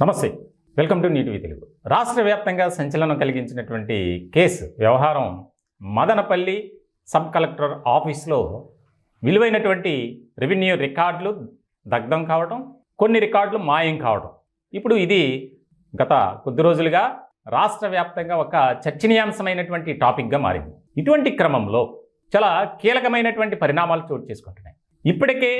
నమస్తే. Welcome to NTV Telugu. రాష్ట్ర వ్యాప్తంగా సంచలనం కలిగించినటువంటి కేసు వ్యవహారం మదనపల్లి సబ్ కలెక్టర్ ఆఫీస్లో విలువైనటువంటి రెవెన్యూ రికార్డులు దగ్ధం కావడం కొన్ని రికార్డులు మాయం కావడం ఇప్పుడు ఇది గత కొద్ది రోజులుగా రాష్ట్ర వ్యాప్తంగా ఒక చర్చనీయాంశమైనటువంటి టాపిక్గా మారింది. ఇటువంటి క్రమంలో చాలా కీలకమైనటువంటి పరిణామాలు చోటు చేసుకుంటున్నాయి. ఇప్పటికే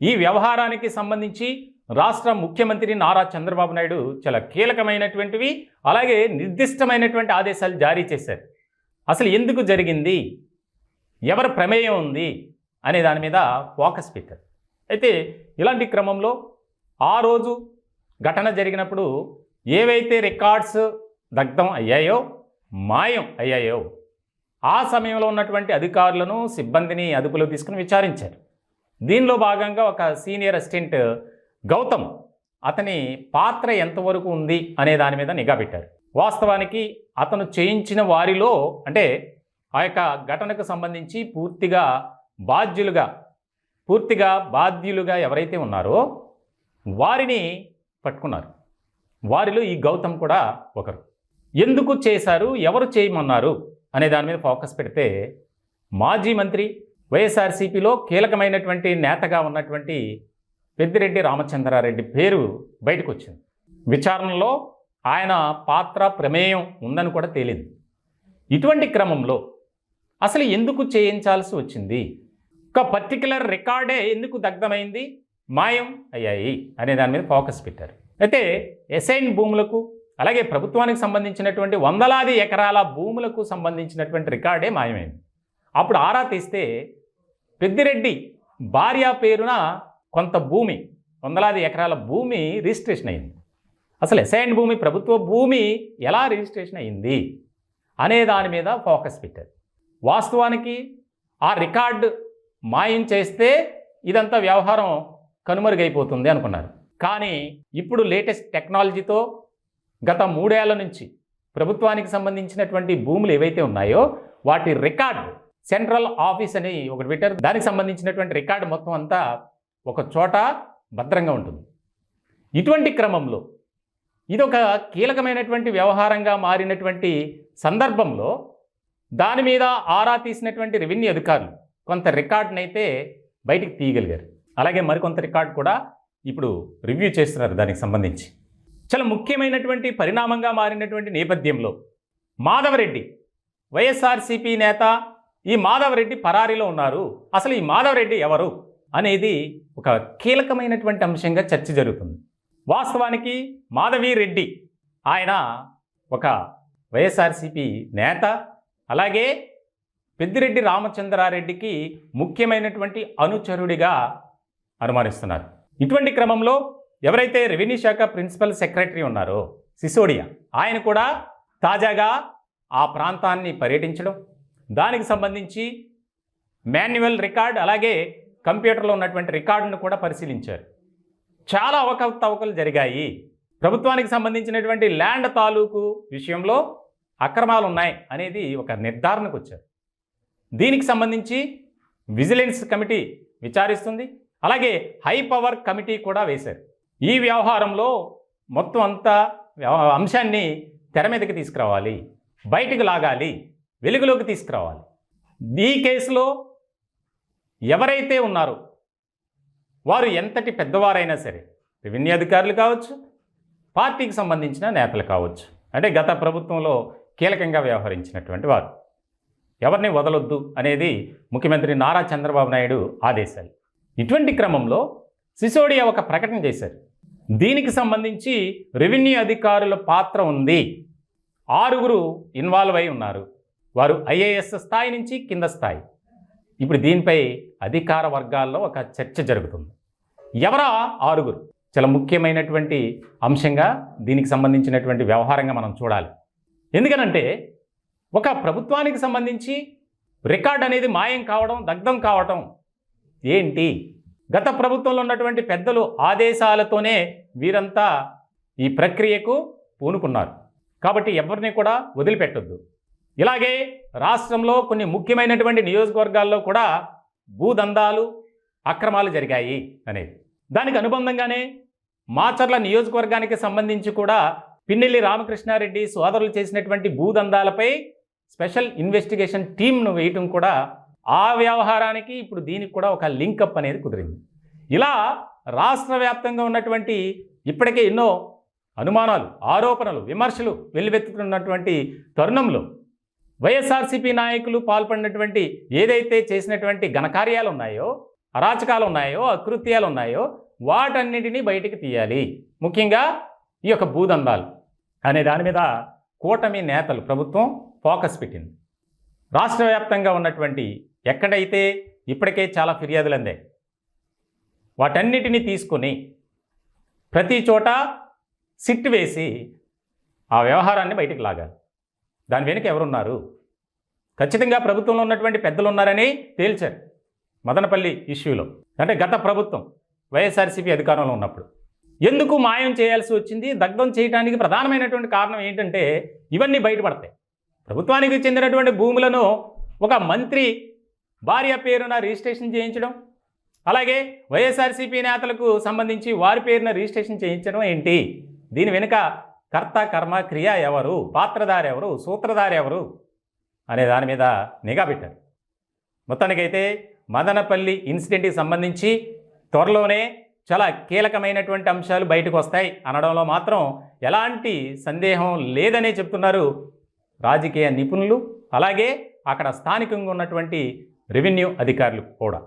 ఈ వ్యవహారానికి సంబంధించి రాష్ట్ర ముఖ్యమంత్రి నారా చంద్రబాబు నాయుడు చాలా కీలకమైనటువంటివి అలాగే నిర్దిష్టమైనటువంటి ఆదేశాలు జారీ చేశారు. అసలు ఎందుకు జరిగింది? ఎవరి ప్రమేయం ఉంది? అనే దాని మీద ఫోకస్ పెట్టారు. అయితే ఇలాంటి క్రమంలో ఆ రోజు ఘటన జరిగినప్పుడు ఏవైతే రికార్డ్స్ దగ్ధం అయ్యాయో మాయం అయ్యాయో ఆ సమయంలో ఉన్నటువంటి అధికారులను సిబ్బందిని అదుపులో తీసుకుని విచారించారు. దీనిలో భాగంగా ఒక సీనియర్ అసిస్టెంట్ గౌతమ్ అతని పాత్ర ఎంతవరకు ఉంది అనే దాని మీద నిఘా పెట్టారు. వాస్తవానికి అతను చేయించిన వారిలో అంటే ఆ యొక్క ఘటనకు సంబంధించి పూర్తిగా బాధ్యులుగా పూర్తిగా బాధ్యులుగా ఎవరైతే ఉన్నారో వారిని పట్టుకున్నారు. వారిలో ఈ గౌతమ్ కూడా ఒకరు. ఎందుకు చేశారు ఎవరు చేయమన్నారు అనే దాని మీద ఫోకస్ పెడితే మాజీ మంత్రి వైఎస్ఆర్సీపీలో కీలకమైనటువంటి నేతగా ఉన్నటువంటి పెద్దిరెడ్డి రామచంద్రారెడ్డి పేరు బయటకు వచ్చింది విచారణలో ఆయన పాత్ర ప్రమేయం ఉందని కూడా తేలింది. ఇటువంటి క్రమంలో అసలు ఎందుకు చేయించాల్సి వచ్చింది? ఒక పర్టికులర్ రికార్డే ఎందుకు దగ్ధమైంది? మాయం అయ్యాయి అనే దాని మీద ఫోకస్ పెట్టారు. అయితే ఎసైన్ భూములకు అలాగే ప్రభుత్వానికి సంబంధించినటువంటి వందలాది ఎకరాల భూములకు సంబంధించినటువంటి రికార్డే మాయమైంది. అప్పుడు ఆరా తీస్తే పెద్దిరెడ్డి భార్య పేరున కొంత భూమి వందలాది ఎకరాల భూమి రిజిస్ట్రేషన్ అయింది. అసలు ఎసైన్ భూమి ప్రభుత్వ భూమి ఎలా రిజిస్ట్రేషన్ అయింది అనే దాని మీద ఫోకస్ పెట్టారు. వాస్తవానికి ఆ రికార్డు మాయం చేస్తే ఇదంతా వ్యవహారం కనుమరుగైపోతుంది అనుకున్నారు. కానీ ఇప్పుడు లేటెస్ట్ టెక్నాలజీతో గత మూడేళ్ళ నుంచి ప్రభుత్వానికి సంబంధించినటువంటి భూములు ఏవైతే ఉన్నాయో వాటి రికార్డు సెంట్రల్ ఆఫీస్ అని ఒకటి పెట్టారు. దానికి సంబంధించినటువంటి రికార్డు మొత్తం అంతా ఒక చోట భద్రంగా ఉంటుంది. ఇటువంటి క్రమంలో ఇదొక కీలకమైనటువంటి వ్యవహారంగా మారినటువంటి సందర్భంలో దాని మీద ఆరా తీసినటువంటి రెవెన్యూ అధికారులు కొంత రికార్డునైతే బయటికి తీయగలిగారు. అలాగే మరికొంత రికార్డు కూడా ఇప్పుడు రివ్యూ చేస్తున్నారు దానికి సంబంధించి. చాలా ముఖ్యమైనటువంటి పరిణామంగా మారినటువంటి నేపథ్యంలో మాధవరెడ్డి వైఎస్ఆర్సీపీ నేత ఈ మాధవరెడ్డి పరారీలో ఉన్నారు. అసలు ఈ మాధవరెడ్డి ఎవరు? అనేది ఒక కీలకమైనటువంటి అంశంగా చర్చ జరుగుతుంది. వాస్తవానికి మాధవి రెడ్డి ఆయన ఒక వైఎస్ఆర్సీపీ నేత అలాగే పెద్దిరెడ్డి రామచంద్రారెడ్డికి ముఖ్యమైనటువంటి అనుచరుడిగా అనుమానిస్తున్నారు. ఇటువంటి క్రమంలో ఎవరైతే రెవెన్యూ శాఖ ప్రిన్సిపల్ సెక్రటరీ ఉన్నారో సిసోడియా ఆయన కూడా తాజాగా ఆ ప్రాంతాన్ని పర్యటించడం దానికి సంబంధించి మాన్యువల్ రికార్డ్ అలాగే కంప్యూటర్లో ఉన్నటువంటి రికార్డును కూడా పరిశీలించారు. చాలా అవకతవకలు జరిగాయి. ప్రభుత్వానికి సంబంధించినటువంటి ల్యాండ్ తాలూకు విషయంలో అక్రమాలు ఉన్నాయి అనేది ఒక నిర్ధారణకు వచ్చారు. దీనికి సంబంధించి విజిలెన్స్ కమిటీ విచారిస్తుంది. అలాగే హై పవర్ కమిటీ కూడా వేశారు. ఈ వ్యవహారంలో మొత్తం అంతా వ్యవ- అంశాన్ని తెర మీదకి తీసుకురావాలి. బయటికి లాగాలి. వెలుగులోకి తీసుకురావాలి. ఈ కేసులో ఎవరైతే ఉన్నారో వారు ఎంతటి పెద్దవారైనా సరే రెవెన్యూ అధికారులు కావచ్చు పార్టీకి సంబంధించిన నేతలు కావచ్చు అంటే గత ప్రభుత్వంలో కీలకంగా వ్యవహరించినటువంటి వారు. ఎవరిని వదలొద్దు అనేది ముఖ్యమంత్రి నారా చంద్రబాబు నాయుడు ఆదేశాలు. ఇటువంటి క్రమంలో సిసోడియా ఒక ప్రకటన చేశారు. దీనికి సంబంధించి రెవెన్యూ అధికారుల పాత్ర ఉంది. ఆరుగురు ఇన్వాల్వ్ అయి ఉన్నారు. వారు ఐఏఎస్ స్థాయి నుంచి కింద స్థాయి. ఇప్పుడు దీనిపై అధికార వర్గాల్లో ఒక చర్చ జరుగుతుంది. ఎవరా? ఆరుగురు. చాలా ముఖ్యమైనటువంటి అంశంగా దీనికి సంబంధించినటువంటి వ్యవహారంగా మనం చూడాలి. ఎందుకనంటే ఒక ప్రభుత్వానికి సంబంధించి రికార్డ్ అనేది మాయం కావడం దగ్ధం కావడం ఏంటి? గత ప్రభుత్వంలో ఉన్నటువంటి పెద్దలు ఆదేశాలతోనే వీరంతా ఈ ప్రక్రియకు పూనుకున్నారు. కాబట్టి ఎవరిని కూడా వదిలిపెట్టొద్దు. ఇలాగే రాష్ట్రంలో కొన్ని ముఖ్యమైనటువంటి నియోజకవర్గాల్లో కూడా భూదందాలు అక్రమాలు జరిగాయి అనేది. దానికి అనుబంధంగానే మాచర్ల నియోజకవర్గానికి సంబంధించి కూడా పిన్నెల్లి రామకృష్ణారెడ్డి సోదరులు చేసినటువంటి భూదందాలపై స్పెషల్ ఇన్వెస్టిగేషన్ టీంను వేయటం కూడా ఆ వ్యవహారానికి ఇప్పుడు దీనికి కూడా ఒక లింకప్ అనేది కుదిరింది. ఇలా రాష్ట్ర వ్యాప్తంగా ఉన్నటువంటి ఇప్పటికే ఎన్నో అనుమానాలు ఆరోపణలు విమర్శలు వెల్లువెత్తుతున్నటువంటి తరుణంలో వైఎస్ఆర్సీపీ నాయకులు పాల్పడినటువంటి ఏదైతే చేసినటువంటి ఘనకార్యాలు ఉన్నాయో అరాచకాలు ఉన్నాయో అకృత్యాలు ఉన్నాయో వాటన్నిటినీ బయటికి తీయాలి. ముఖ్యంగా ఈ యొక్క భూదందాలు అనే దాని మీద కూటమి నేతలు ప్రభుత్వం ఫోకస్ పెట్టింది. రాష్ట్ర వ్యాప్తంగా ఉన్నటువంటి ఎక్కడైతే ఇప్పటికే చాలా ఫిర్యాదులు అందాయి వాటన్నిటినీ తీసుకొని ప్రతి చోట సిట్ వేసి ఆ వ్యవహారాన్ని బయటికి లాగాలి. దాని వెనుక ఎవరున్నారు? ఖచ్చితంగా ప్రభుత్వంలో ఉన్నటువంటి పెద్దలు ఉన్నారని తేల్చారు మదనపల్లి ఇష్యూలో. అంటే గత ప్రభుత్వం వైఎస్ఆర్సీపీ అధికారంలో ఉన్నప్పుడు. ఎందుకు మాయం చేయాల్సి వచ్చింది? దగ్ధం చేయడానికి ప్రధానమైనటువంటి కారణం ఏంటంటే ఇవన్నీ బయటపడతాయి. ప్రభుత్వానికి చెందినటువంటి భూములను ఒక మంత్రి భార్య పేరున రిజిస్ట్రేషన్ చేయించడం అలాగే వైఎస్ఆర్సీపీ నేతలకు సంబంధించి వారి పేరున రిజిస్ట్రేషన్ చేయించడం ఏంటి? దీని వెనుక కర్త కర్మ క్రియ ఎవరు? పాత్రధారి ఎవరు? సూత్రధారి ఎవరు? అనే దాని మీద నిఘా పెట్టారు. మొత్తానికైతే మదనపల్లి ఇన్సిడెంట్కి సంబంధించి త్వరలోనే చాలా కీలకమైనటువంటి అంశాలు బయటకు వస్తాయి అనడంలో మాత్రం ఎలాంటి సందేహం లేదనే చెప్తున్నారు రాజకీయ నిపుణులు. అలాగే అక్కడ స్థానికంగా ఉన్నటువంటి రెవెన్యూ అధికారులు కూడా.